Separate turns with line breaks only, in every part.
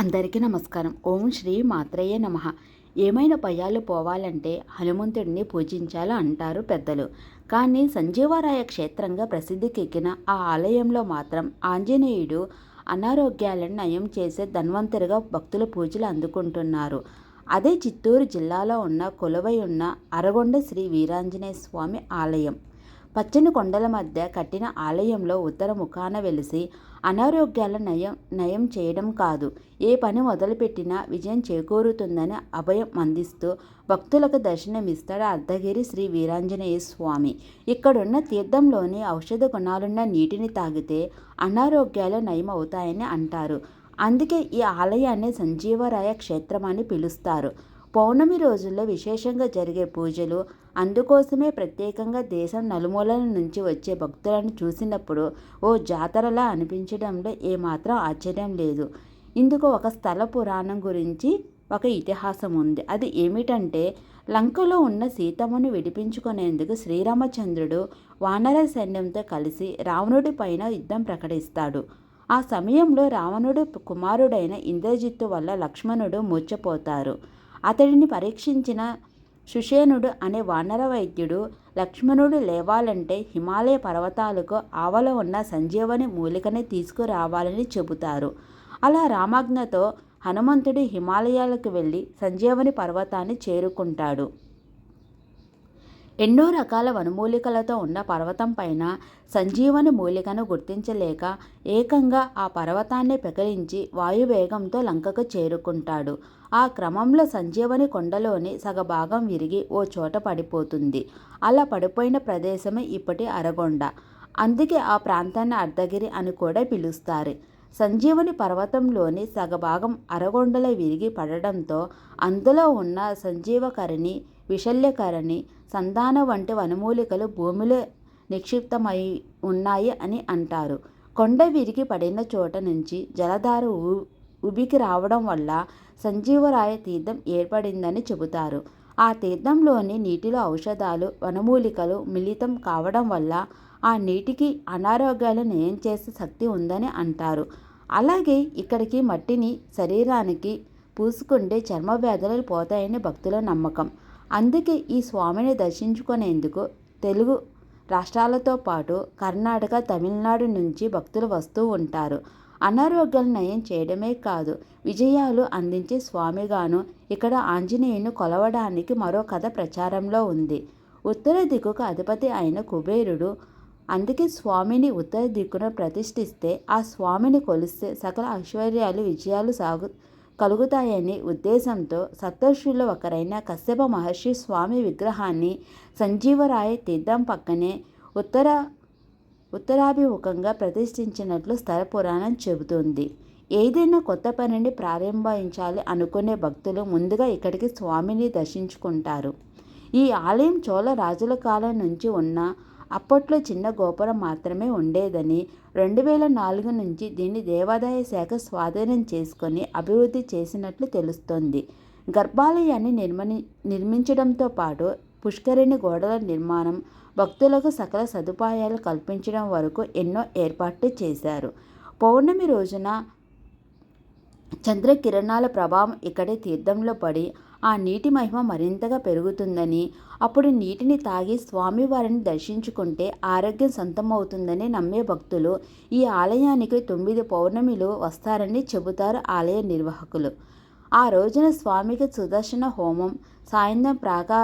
అందరికీ నమస్కారం. ఓం శ్రీ మాత్రయ్య నమ. ఏమైనా భయాలు పోవాలంటే హనుమంతుడిని పూజించాలి అంటారు పెద్దలు. కానీ సంజీవరాయ క్షేత్రంగా ప్రసిద్ధికెక్కిన ఆ ఆలయంలో మాత్రం ఆంజనేయుడు అనారోగ్యాలను నయం చేసే ధన్వంతరిగా భక్తుల పూజలు అందుకుంటున్నారు. అదే చిత్తూరు జిల్లాలో ఉన్న కొలువై ఉన్న అరగొండ శ్రీ వీరాంజనేయ స్వామి ఆలయం. పచ్చని కొండల మధ్య కట్టిన ఆలయంలో ఉత్తర ముఖాన వెలిసి అనారోగ్యాల నయం నయం చేయడం కాదు. ఏ పని మొదలుపెట్టినా విజయం చేకూరుతుందని అభయం అందిస్తూ భక్తులకు దర్శనమిస్తాడు అర్ధగిరి శ్రీ వీరాంజనేయ స్వామి. ఇక్కడున్న తీర్థంలోని ఔషధ గుణాలున్న నీటిని తాగితే అనారోగ్యాలు నయం అవుతాయని అంటారు. అందుకే ఈ ఆలయాన్ని సంజీవరాయ క్షేత్రం అని పిలుస్తారు. పౌర్ణమి రోజుల్లో విశేషంగా జరిగే పూజలు అందుకోసమే ప్రత్యేకంగా దేశం నలుమూలల నుంచి వచ్చే భక్తులను చూసినప్పుడు ఓ జాతరలా అనిపించడంలో ఏమాత్రం ఆశ్చర్యం లేదు. ఇందుకు ఒక స్థల పురాణం గురించి ఒక ఇతిహాసం ఉంది. అది ఏమిటంటే లంకలో ఉన్న సీతమ్మను విడిపించుకునేందుకు శ్రీరామచంద్రుడు వానర సైన్యంతో కలిసి రావణుడి పైన యుద్ధం ప్రకటిస్తాడు. ఆ సమయంలో రావణుడు కుమారుడైన ఇంద్రజిత్తు వల్ల లక్ష్మణుడు మూర్చపోతారు అతడిని పరీక్షించిన సుషేనుడు అనే వానర వైద్యుడు లక్ష్మణుడు లేవాలంటే హిమాలయ పర్వతాలకు ఆవల ఉన్న సంజీవని మూలికని తీసుకురావాలని చెబుతారు. అలా రామాజ్ఞతో హనుమంతుడు హిమాలయాలకు వెళ్ళి సంజీవని పర్వతాన్ని చేరుకుంటాడు. ఎన్నో రకాల వనమూలికలతో ఉన్న పర్వతం పైన సంజీవని మూలికను గుర్తించలేక ఏకంగా ఆ పర్వతాన్ని పెకలించి వాయువేగంతో లంకకు చేరుకుంటాడు. ఆ క్రమంలో సంజీవని కొండలోని సగభాగం విరిగి ఓ చోట పడిపోతుంది. అలా పడిపోయిన ప్రదేశమే ఇప్పటి అరగొండ. అందుకే ఆ ప్రాంతాన్ని అర్ధగిరి అని కూడా పిలుస్తారు. సంజీవని పర్వతంలోని సగభాగం అరగొండలో విరిగి పడడంతో అందులో ఉన్న సంజీవకరిని విశల్యకరణి సంధాన వంటి వనమూలికలు భూమిలో నిక్షిప్తమై ఉన్నాయి అని అంటారు. కొండ విరిగి పడిన చోట నుంచి జలధార ఉబికి రావడం వల్ల సంజీవరాయ తీర్థం ఏర్పడిందని చెబుతారు. ఆ తీర్థంలోని నీటిలో ఔషధాలు వనమూలికలు మిళితం కావడం వల్ల ఆ నీటికి అనారోగ్యాలు నయం చేసే శక్తి ఉందని అంటారు. అలాగే ఇక్కడికి మట్టిని శరీరానికి పూసుకుంటే చర్మ వ్యాధులు పోతాయని భక్తుల నమ్మకం. అందుకే ఈ స్వామిని దర్శించుకునేందుకు తెలుగు రాష్ట్రాలతో పాటు కర్ణాటక తమిళనాడు నుంచి భక్తులు వస్తూ ఉంటారు. అనారోగ్యాలు నయం చేయడమే కాదు విజయాలు అందించే స్వామిగాను ఇక్కడ ఆంజనేయుని కొలవడానికి మరో కథ ప్రచారంలో ఉంది. ఉత్తర దిక్కుకు అధిపతి అయిన కుబేరుడు అందుకే స్వామిని ఉత్తర దిక్కున ప్రతిష్ఠిస్తే ఆ స్వామిని కొలిస్తే సకల ఐశ్వర్యాలు విజయాలు సాగు కలుగుతాయని ఉద్దేశంతో సప్తర్షుల్లో ఒకరైన కశ్యప మహర్షి స్వామి విగ్రహాన్ని సంజీవరాయ తీర్థం పక్కనే ఉత్తర ఉత్తరాభిముఖంగా ప్రతిష్ఠించినట్లు స్థల పురాణం చెబుతుంది. ఏదైనా కొత్త పనిని ప్రారంభించాలి అనుకునే భక్తులు ముందుగా ఇక్కడికి స్వామిని దర్శించుకుంటారు. ఈ ఆలయం చోళ రాజుల కాలం నుంచి ఉన్న అప్పట్లో చిన్న గోపురం మాత్రమే ఉండేదని రెండు వేల నాలుగు నుంచి దీన్ని దేవాదాయ శాఖ స్వాధీనం చేసుకొని అభివృద్ధి చేసినట్లు తెలుస్తోంది. గర్భాలయాన్ని నిర్మని నిర్మించడంతో పాటు పుష్కరిణి గోడల నిర్మాణం భక్తులకు సకల సదుపాయాలు కల్పించడం వరకు ఎన్నో ఏర్పాట్లు చేశారు. పౌర్ణమి రోజున చంద్రకిరణాల ప్రభావం ఇక్కడే తీర్థంలో పడి ఆ నీటి మహిమ మరింతగా పెరుగుతుందని అప్పుడు నీటిని తాగి స్వామివారిని దర్శించుకుంటే ఆరోగ్యం సొంతమవుతుందని నమ్మే భక్తులు ఈ ఆలయానికి తొమ్మిది పౌర్ణమిలు వస్తారని చెబుతారు ఆలయ నిర్వాహకులు. ఆ రోజున స్వామికి సుదర్శన హోమం సాయంత్రం ప్రాకా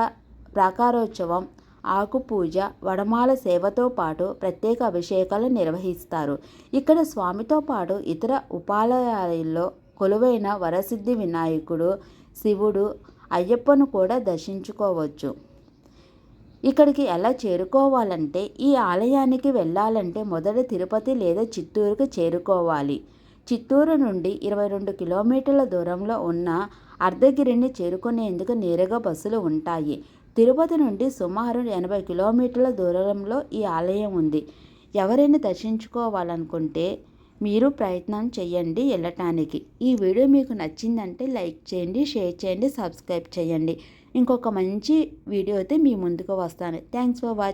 ప్రాకారోత్సవం ఆకు పూజ వడమాల సేవతో పాటు ప్రత్యేక అభిషేకాలు నిర్వహిస్తారు. ఇక్కడ స్వామితో పాటు ఇతర ఉపాలయాల్లో కొలువైన వరసిద్ధి వినాయకుడు శివుడు అయ్యప్పను కూడా దర్శించుకోవచ్చు. ఇక్కడికి ఎలా చేరుకోవాలంటే ఈ ఆలయానికి వెళ్ళాలంటే మొదట తిరుపతి లేదా చిత్తూరుకు చేరుకోవాలి. చిత్తూరు నుండి ఇరవై రెండు కిలోమీటర్ల దూరంలో ఉన్న అర్ధగిరిని చేరుకునేందుకు నేరుగా బస్సులు ఉంటాయి. తిరుపతి నుండి సుమారు ఎనభై కిలోమీటర్ల దూరంలో ఈ ఆలయం ఉంది. ఎవరైనా దర్శించుకోవాలనుకుంటే మీరు ప్రయత్నం చేయండి వెళ్ళటానికి. ఈ వీడియో మీకు నచ్చిందంటే లైక్ చేయండి షేర్ చేయండి సబ్స్క్రైబ్ చేయండి. ఇంకొక మంచి వీడియో అయితే మీ ముందుకు వస్తాను. Thanks for watching